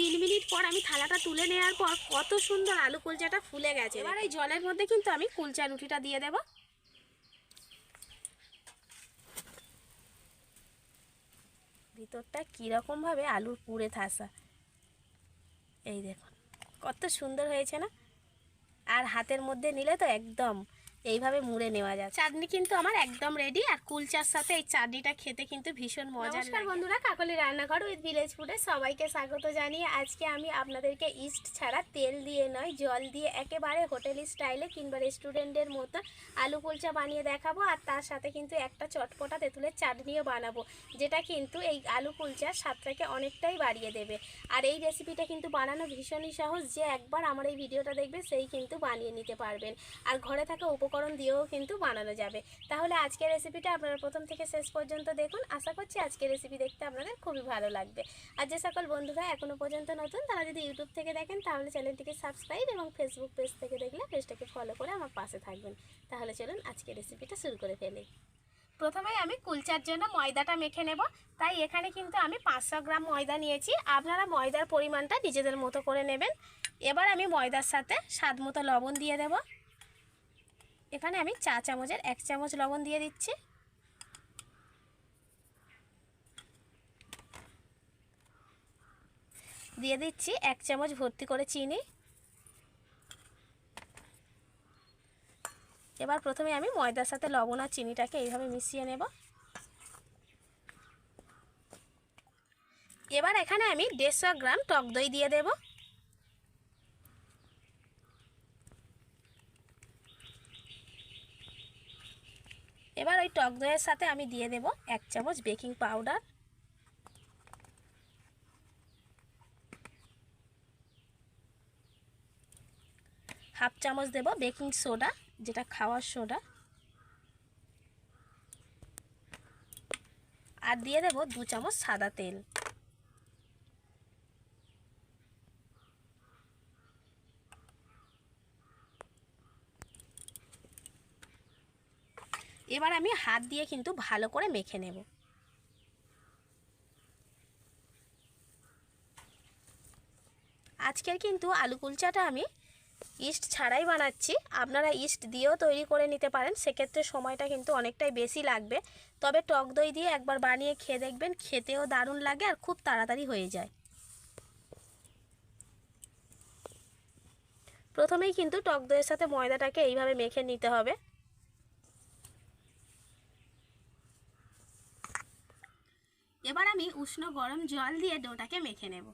তিন মিনিট পর আমি থালাটা তুলে নেওয়ার পর কত সুন্দর আলু কুলচাটা ফুলে গেছে। এবার এই জলের মধ্যে কিন্তু আমি কুলচা রুটিটা দিয়ে দেব। ভিতরটা কীরকমভাবে আলুর পুড়ে থাসা। এই দেখুন, কত সুন্দর হয়েছে না? আর হাতের মধ্যে নিলে তো একদম এইভাবে মুড়ে নেওয়া যায় চাটনি কিন্তু আমার একদম রেডি আর কুলচার সাথে এই চাটনিটা খেতে কিন্তু ভীষণ মজা নমস্কার বন্ধুরা, কাকলি রান্নাঘর উইথ ভিলেজ ফুডে সবাইকে স্বাগত জানিয়ে আজকে আমি আপনাদেরকে ইস্ট ছাড়া তেল দিয়ে নয়, জল দিয়ে একেবারে হোটেল স্টাইলে কিংবা রেস্টুরেন্টের মতো আলু কুলচা বানিয়ে দেখাবো, আর তার সাথে কিন্তু একটা চটপটা তেঁতুলের চাটনিও বানাবো, যেটা কিন্তু এই আলু কুলচার স্বাদটাকে অনেকটাই বাড়িয়ে দেবে। আর এই রেসিপিটা কিন্তু বানানো ভীষণই সহজ, যে একবার আমার এই ভিডিওটা দেখবে সেই কিন্তু বানিয়ে নিতে পারবেন। আর ঘরে থাকা উপকরণ দিয়েও কিন্তু বানানো যাবে। তাহলে আজকের রেসিপিটা আপনারা প্রথম থেকে শেষ পর্যন্ত দেখুন। আশা করছি আজকের রেসিপি দেখতে আপনাদের খুবই ভালো লাগবে। আর যে সকল বন্ধুরা এখনও পর্যন্ত নতুন, তারা যদি ইউটিউব থেকে দেখেন, তাহলে চ্যানেলটিকে সাবস্ক্রাইব এবং ফেসবুক পেজ থেকে দেখলে পেজটাকে ফলো করে আমার পাশে থাকবেন। তাহলে চলুন আজকের রেসিপিটা শুরু করে ফেলি। প্রথমে আমি কুলচার জন্য ময়দাটা মেখে নেব। তাই এখানে কিন্তু আমি পাঁচশো গ্রাম ময়দা নিয়েছি। আপনারা ময়দার পরিমাণটা নিজেদের মতো করে নেবেন। এবার আমি ময়দার সাথে স্বাদ মতো লবণ দিয়ে দেব। এখানে আমি চা চামচের এক চামচ লবণ দিয়ে দিচ্ছি। দিয়ে দিচ্ছি এক চামচ ভর্তি করে চিনি। এবার প্রথমে আমি ময়দার সাথে লবণ আর চিনিটাকে এইভাবে মিশিয়ে নেব। এবার এখানে আমি দেড়শো গ্রাম টক দই দিয়ে দেব। এবার ওই টক দইয়ের সাথে আমি দিয়ে দেব এক চামচ বেকিং পাউডার। হাফ চামচ দেব বেকিং সোডা, যেটা খাওয়ার সোডা। আর দিয়ে দেব দু চামচ সাদা তেল। এবার আমি হাত দিয়ে কিন্তু ভালো করে মেখে নেব। আজকের কিন্তু আলু কুলচাটা আমি ইস্ট ছাড়াই বানাচ্ছি। আপনারা ইস্ট দিয়েও তৈরি করে নিতে পারেন, সেক্ষেত্রে সময়টা কিন্তু অনেকটাই বেশি লাগবে। তবে টক দই দিয়ে একবার বানিয়ে খেয়ে দেখবেন, খেতেও দারুণ লাগে আর খুব তাড়াতাড়ি হয়ে যায়। প্রথমেই কিন্তু টক দইয়ের সাথে ময়দাটাকে এইভাবে মেখে নিতে হবে। এবার আমি উষ্ণ গরম জল দিয়ে ডোটাকে মেখে নেব।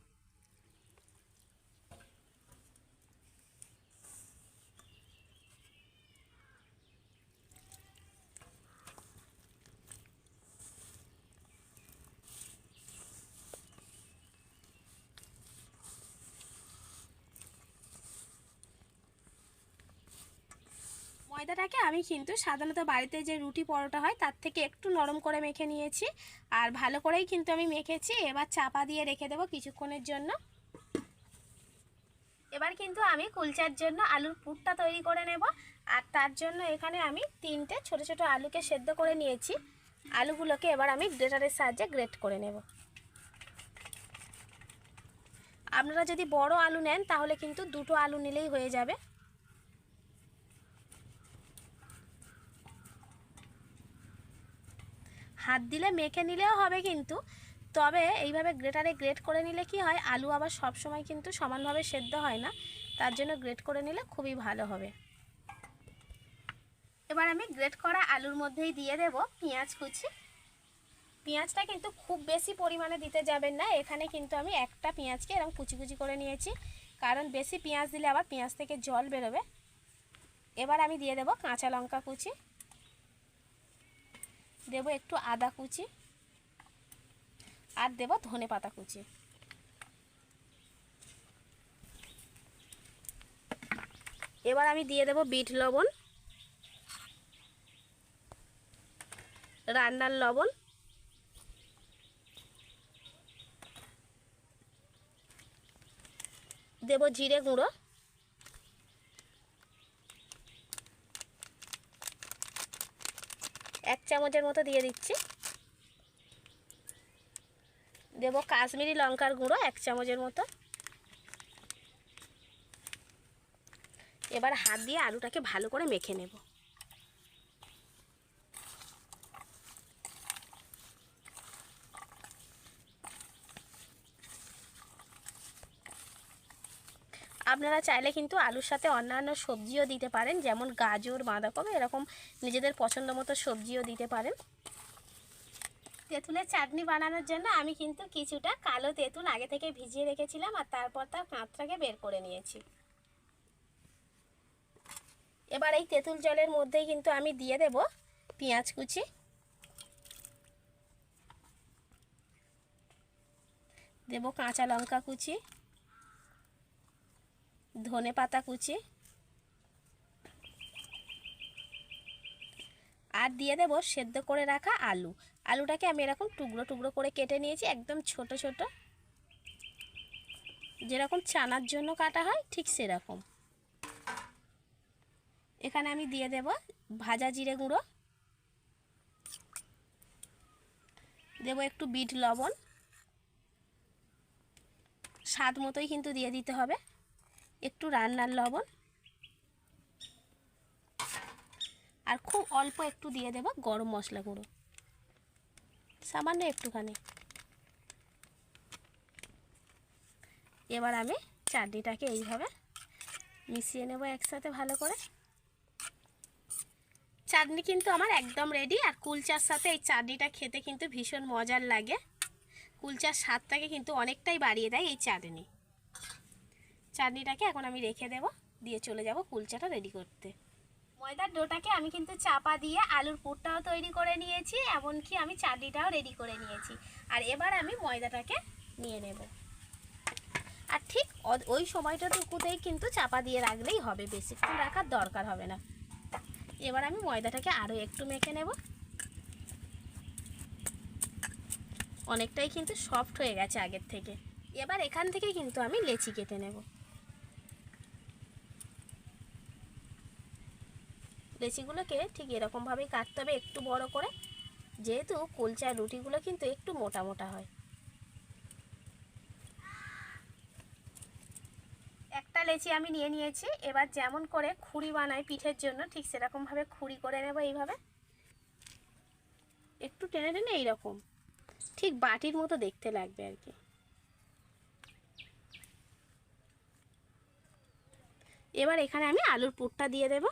ময়দাটাকে আমি কিন্তু সাধারণত বাড়িতে যে রুটি পরোটা হয় তার থেকে একটু নরম করে মেখে নিয়েছি। আর ভালো করেই কিন্তু আমি মেখেছি, এবার চাপা দিয়ে রেখে দেবো কিছুক্ষণের জন্য। এবার কিন্তু আমি কুলচার জন্য আলুর পুরটা তৈরি করে নেব, আর তার জন্য এখানে আমি তিনটে ছোট ছোট আলুকে সেদ্ধ করে নিয়েছি। আলুগুলোকে এবার আমি গ্রেটারের সাহায্যে গ্রেট করে নেব। আপনারা যদি বড় আলু নেন তাহলে কিন্তু দুটো আলু নিলেই হয়ে যাবে। হাত দিলে মেখে নিলেও হবে কিন্তু। তবে এইভাবে গ্রেটারে গ্রেট করে নিলে কি হয়? আলু আবার সব সময় কিন্তু সমানভাবে সেদ্ধ হয় না। তার জন্য গ্রেট করে নিলে খুবই ভালো হবে। এবার আমি গ্রেট করা আলুর মধ্যেই দিয়ে দেব পেঁয়াজ কুচি। পেঁয়াজটা কিন্তু খুব বেশি পরিমাণে দিতে যাবেন না। এখানে কিন্তু আমি একটা পেঁয়াজকে এরকম কুচি কুচি করে নিয়েছি। কারণ বেশি পেঁয়াজ দিলে আবার পেঁয়াজ থেকে জল বেরোবে। এবার আমি দিয়ে দেব কাঁচা লঙ্কা কুচি। দেব একটু আদা কুচি আর দেব ধনে পাতা কুচি। এবার আমি দিয়ে দেব বিট লবণ, রান্নার লবণ, দেব জিরে গুঁড়ো। চামচের মতো দিয়ে দিচ্ছি। দেব কাশ্মীরি লঙ্কার গুঁড়ো এক চামচের মতো। এবার হাত দিয়ে আলুটাকে ভালো করে মেখে নেব। আপনারা চাইলে কিন্তু আলুর সাথে অন্যান্য সবজিও দিতে পারেন, যেমন গাজর, বাঁধাকপি, এরকম নিজেদের পছন্দ মতো সবজিও দিতে পারেন। তেঁতুলের চাটনি বানানোর জন্য আমি কিন্তু কিছুটা কালো তেঁতুল আগে থেকে ভিজিয়ে রেখেছিলাম আর তারপর তার কাঁচটাকে বের করে নিয়েছি। এবার এই তেঁতুল জলের মধ্যেই কিন্তু আমি দিয়ে দেব পেঁয়াজ কুচি। দেব কাঁচা লঙ্কা কুচি। ধনে পাতা কুচি। আর দিয়ে দেব সেদ্ধ করে রাখা আলু। আলুটাকে আমি এরকম টুকরো টুকরো করে কেটে নিয়েছি, একদম ছোট ছোট। যেরকম চানার জন্য কাটা হয়, ঠিক সেরকম। এখানে আমি দিয়ে দেব ভাজা জিরে গুঁড়ো। দেব একটু বিট লবণ। স্বাদ মতোই কিন্তু দিয়ে দিতে হবে। একটু রান্নার লবণ। আর খুব অল্প একটু দিয়ে দেব গরম মশলা গুঁড়ো। সামান্য একটুখানি। এবার আমি চাটনিটাকে এইভাবে মিশিয়ে নেব একসাথে ভালো করে। চাটনি কিন্তু আমার একদম রেডি আর কুলচার সাথে এই চাটনিটা খেতে কিন্তু ভীষণ মজার লাগে। কুলচার স্বাদটাকে কিন্তু অনেকটাই বাড়িয়ে দেয় এই চাটনি। চাটনিটাকে এখন আমি রেখে দেব। দিয়ে চলে যাব কুলচাটা রেডি করতে। ময়দার ডোটাকে আমি কিন্তু চাপা দিয়ে আলুর পুরটাও তৈরি করে নিয়েছি, এমনকি আমি চাটনিটাও রেডি করে নিয়েছি। আর এবার আমি ময়দাটাকে নিয়ে নেব। আর ঠিক ওই সময়টাটুকুতেই কিন্তু চাপা দিয়ে রাখলেই হবে বেশিক্ষণ রাখার দরকার হবে না। এবার আমি ময়দাটাকে আরও একটু মেখে নেব। অনেকটাই কিন্তু সফট হয়ে গেছে আগের থেকে। এবার এখান থেকে কিন্তু আমি লেচি কেটে নেব। লেচিগুলোকে ঠিক এরকমভাবেই কাটতে হবে একটু বড় করে। যেহেতু কুলচার রুটিগুলো কিন্তু একটু মোটা মোটা হয়। একটা লেচি আমি নিয়ে নিয়েছি। এবার যেমন করে খুঁড়ি বানাই পিঠের জন্য, ঠিক সেরকমভাবে খুঁড়ি করে নেব এইভাবে। একটু টেনে টেনে এইরকম। ঠিক বাটির মতো দেখতে লাগবে আর কি। এবার এখানে আমি আলুর পুরটা দিয়ে দেব।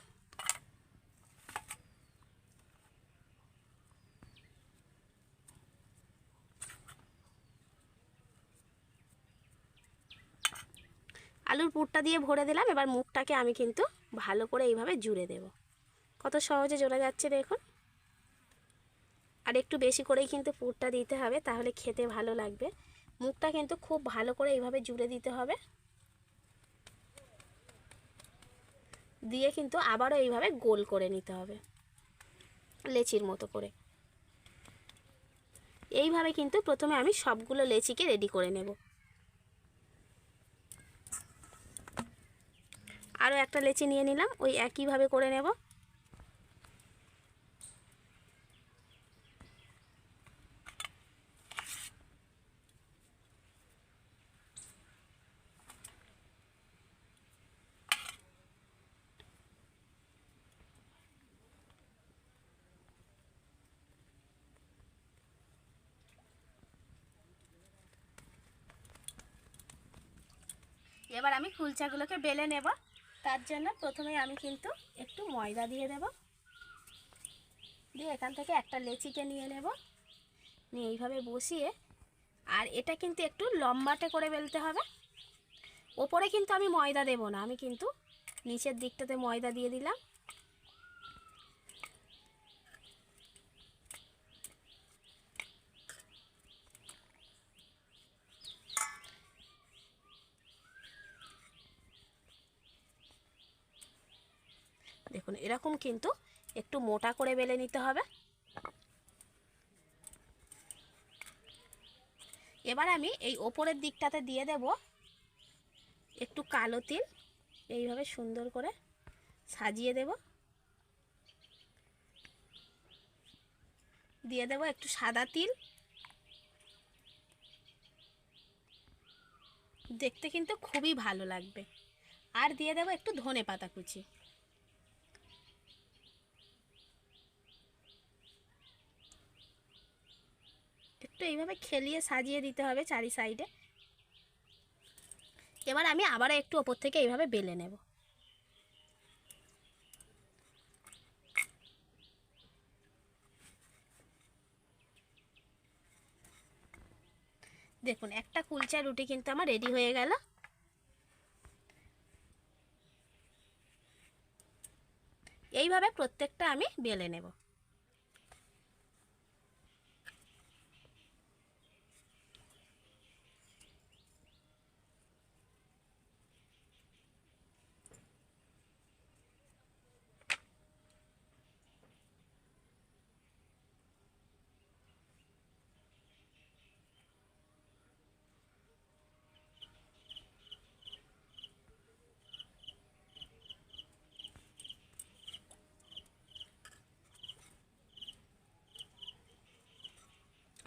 আলুর পুরটা দিয়ে ভরে দিলাম। এবার মুখটাকে আমি কিন্তু ভালো করে এইভাবে জুড়ে দেব। কত সহজে জোড়া যাচ্ছে দেখুন। আর একটু বেশি করেই কিন্তু পুরটা দিতে হবে, তাহলে খেতে ভালো লাগবে। মুখটা কিন্তু খুব ভালো করে এইভাবে জুড়ে দিতে হবে। দিয়ে কিন্তু আবারও এইভাবে গোল করে নিতে হবে। লেচির মতো করে। এইভাবে কিন্তু প্রথমে আমি সবগুলো লেচিকে রেডি করে নেব। আরও একটা লেচি নিয়ে নিলাম ওই একইভাবে করে নেব। এবার আমি কুলচাগুলোকে বেলে নেব। তার জন্য প্রথমে আমি কিন্তু একটু ময়দা দিয়ে দেব। দিয়ে এখান থেকে একটা লেচিকে নিয়ে নেব। নিয়ে এইভাবে বসিয়ে, আর এটা কিন্তু একটু লম্বাটে করে বেলতে হবে। ওপরে কিন্তু আমি ময়দা দেব না, আমি কিন্তু নিচের দিকটাতে ময়দা দিয়ে দিলাম। দেখুন, এরকম কিন্তু একটু মোটা করে বেলে নিতে হবে। এবার আমি এই ওপরের দিকটাতে দিয়ে দেব একটু কালো তিল, এইভাবে সুন্দর করে সাজিয়ে দেব। দিয়ে দেব একটু সাদা তিল। দেখতে কিন্তু খুবই ভালো লাগবে। আর দিয়ে দেবো একটু ধনে পাতা কুচি। এইভাবে খেলিয়ে সাজিয়ে দিতে হবে চারি সাইডে এবার আমি আবারও একটু ওপর থেকে এইভাবে বেলে নেব। দেখুন, একটা কুলচা রুটি কিন্তু আমার রেডি হয়ে গেল। এইভাবে প্রত্যেকটা আমি বেলে নেব।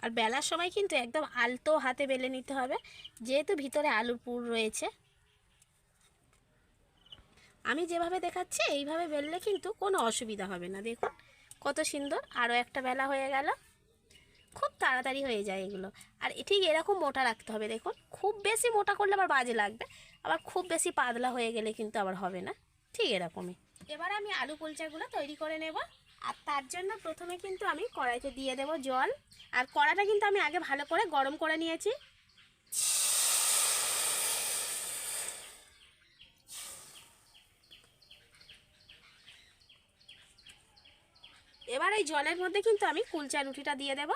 আর বেলার সময় কিন্তু একদম আলতো হাতে বেলে নিতে হবে, যেহেতু ভিতরে আলুর পুর রয়েছে। আমি যেভাবে দেখাচ্ছি, এইভাবে বেললে কিন্তু কোনো অসুবিধা হবে না। দেখুন, কত সুন্দর আরও একটা বেলা হয়ে গেল। খুব তাড়াতাড়ি হয়ে যায় এগুলো। আর ঠিক এরকম মোটা রাখতে হবে, দেখুন। খুব বেশি মোটা করলে আবার বাজে লাগবে, আবার খুব বেশি পাতলা হয়ে গেলে কিন্তু আবার হবে না। ঠিক এরকমই। এবার আমি আলু কুলচাগুলো তৈরি করে নেব। আর তার জন্য প্রথমে কিন্তু আমি কড়াইতে দিয়ে দেব জল। আর কড়াটা কিন্তু আমি আগে ভালো করে গরম করে নিয়েছি। এবার এই জলের মধ্যে কিন্তু আমি কুলচা রুটিটা দিয়ে দেব।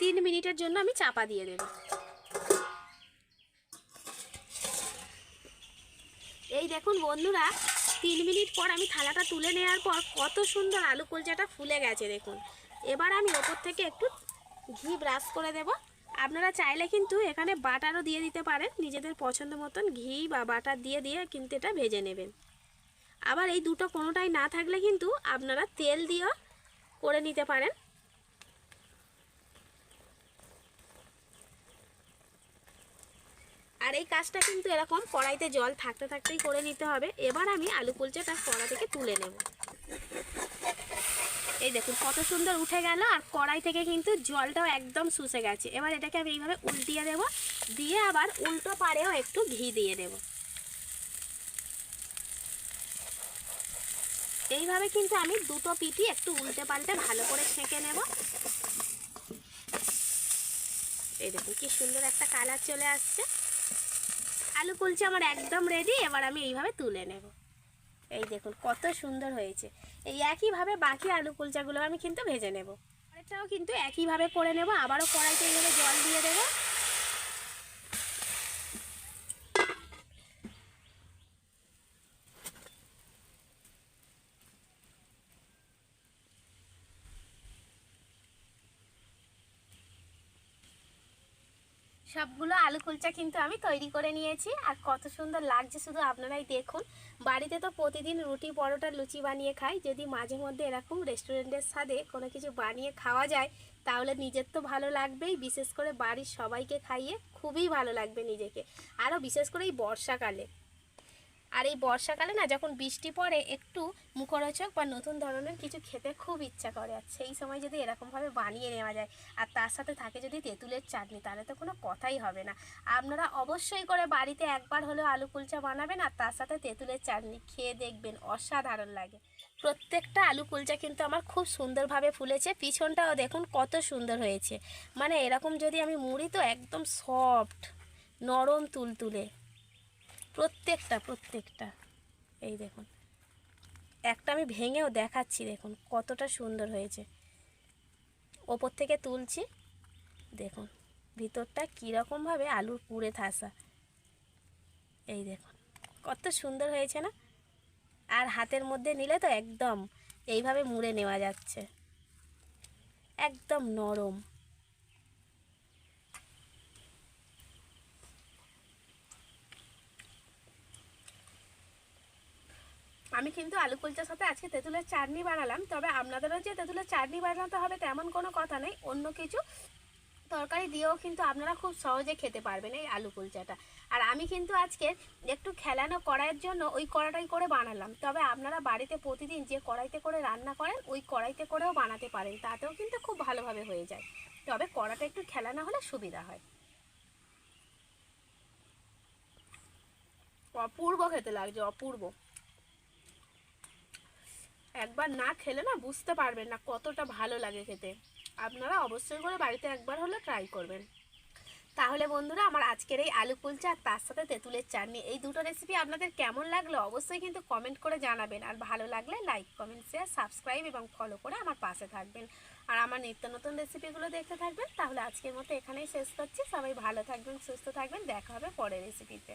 তিন মিনিটের জন্য আমি চাপা দিয়ে দেব। এই দেখুন বন্ধুরা তিন মিনিট পর আমি থালাটা তুলে নেওয়ার পর কত সুন্দর আলু কলচাটা ফুলে গেছে, দেখুন। এবার আমি ওপর থেকে একটু ঘি ব্রাশ করে দেব। আপনারা চাইলে কিন্তু এখানে বাটারও দিয়ে দিতে পারেন। নিজেদের পছন্দ মতন ঘি বা বাটার দিয়ে দিয়ে কিন্তু এটা ভেজে নেবেন। আবার এই দুটো কোনোটাই না থাকলে কিন্তু আপনারা তেল দিয়েও করে নিতে পারেন। আর এই কাজটা কিন্তু এরকম কড়াইতে জল থাকতে থাকতেই করে নিতে হবে। এবার আমি আলু কুলচাটা কড়া থেকে তুলে নেব। এই দেখুন কত সুন্দর উঠে গেল আর কড়াই থেকে কিন্তু জলটাও একদম শুষে গেছে। এবার এটাকে আমি এইভাবে উল্টিয়ে দেব। দিয়ে আবার উল্টো পাড়েও একটু ঘি দিয়ে দেব। এইভাবে কিন্তু আমি দুটো পিটি একটু উল্টে পাল্টে ভালো করে ছেঁকে নেব। এই দেখুন কি সুন্দর একটা কালার চলে আসছে। আলু কুলচা আমার একদম রেডি এবার আমি এইভাবে তুলে নেব। এই দেখুন, কত সুন্দর হয়েছে। এই একইভাবে বাকি আলু কুলচাগুলো আমি কিন্তু ভেজে নেব। পরেরটাও কিন্তু একইভাবে করে নেব, আবারও কড়াইতে এইভাবে জল দিয়ে দেবো। সবগুলো আলু কুলচা কিন্তু আমি তৈরি করে নিয়েছি। আর কত সুন্দর লাগছে শুধু আপনারাই দেখুন। বাড়িতে তো প্রতিদিন রুটি, পরোটা, লুচি বানিয়ে খাই। যদি মাঝে মধ্যে এরকম রেস্টুরেন্টের সাথে কোনো কিছু বানিয়ে খাওয়া যায়, তাহলে নিজের তো ভালো লাগবেই। বিশেষ করে বাড়ির সবাইকে খাইয়ে খুবই ভালো লাগবে নিজেকে। আরও বিশেষ করে এই বর্ষাকালে। আর এই বর্ষাকালে না যখন বৃষ্টি পড়ে, একটু মুখরোচক বা নতুন ধরনের কিছু খেতে খুব ইচ্ছা করে। আর সেই সময় যদি এরকমভাবে বানিয়ে নেওয়া যায়, আর তার সাথে থাকে যদি তেঁতুলের চাটনি, তাহলে তো কোনো কথাই হবে না। আপনারা অবশ্যই করে বাড়িতে একবার হলেও আলু কুলচা বানাবেন, আর তার সাথে তেঁতুলের চাটনি খেয়ে দেখবেন, অসাধারণ লাগে। প্রত্যেকটা আলু কুলচা কিন্তু আমার খুব সুন্দরভাবে ফুলেছে। পিছনটাও দেখুন কত সুন্দর হয়েছে। মানে এরকম যদি আমি মুড়ি, তো একদম সফট নরম তুলতুলে। প্রত্যেকটা প্রত্যেকটা। এই দেখুন। একটা আমি ভেঙেও দেখাচ্ছি, দেখুন, কতটা সুন্দর হয়েছে। ওপর থেকে তুলছি, দেখুন, ভিতরটা কীরকমভাবে আলুর পুড়ে থাসা। এই দেখুন, কত সুন্দর হয়েছে না? আর হাতের মধ্যে নিলে তো একদম, এইভাবে মুড়ে নেওয়া যাচ্ছে। একদম নরম। আমি কিন্তু আলু কুলচার সাথে আজকে তেঁতুলের চাটনি বানালাম, তবে আপনাদেরও যে তেঁতুলের চাটনি বানাতে হবে তেমন কোনো কথা নেই, অন্য কিছু তরকারি দিয়েও কিন্তু আপনারা খুব সহজে খেতে পারবেন এই আলু কুলচাটা। আর আমি কিন্তু আজকে একটু খেলানো কড়াইয়ের জন্য ওই কড়াটাই করে বানালাম, তবে আপনারা বাড়িতে প্রতিদিন যে কড়াইতে করে রান্না করেন, ওই কড়াইতে করেও বানাতে পারেন, তাতেও কিন্তু খুব ভালোভাবে হয়ে যায়। তবে কড়াটা একটু খেলানো হলে সুবিধা হয়। অপূর্ব খেতে লাগছে, অপূর্ব। একবার না খেলে না বুঝতে পারবেন না কতটা ভালো লাগে খেতে। আপনারা অবশ্যই করে বাড়িতে একবার হলে ট্রাই করবেন। তাহলে বন্ধুরা, আমার আজকের এই আলু কুলচা আর তার সাথে তেঁতুলের চাটনি, এই দুটো রেসিপি আপনাদের কেমন লাগল অবশ্যই কিন্তু কমেন্ট করে জানাবেন। আর ভালো লাগলে লাইক কমেন্ট শেয়ার সাবস্ক্রাইব এবং ফলো করে আমার পাশে থাকবেন। আর আমার নিত্য নতুন রেসিপিগুলো দেখতে থাকবেন। তাহলে আজকের মতো এখানেই শেষ করছি। সবাই ভালো থাকবেন, সুস্থ থাকবেন। দেখা হবে পরের রেসিপিতে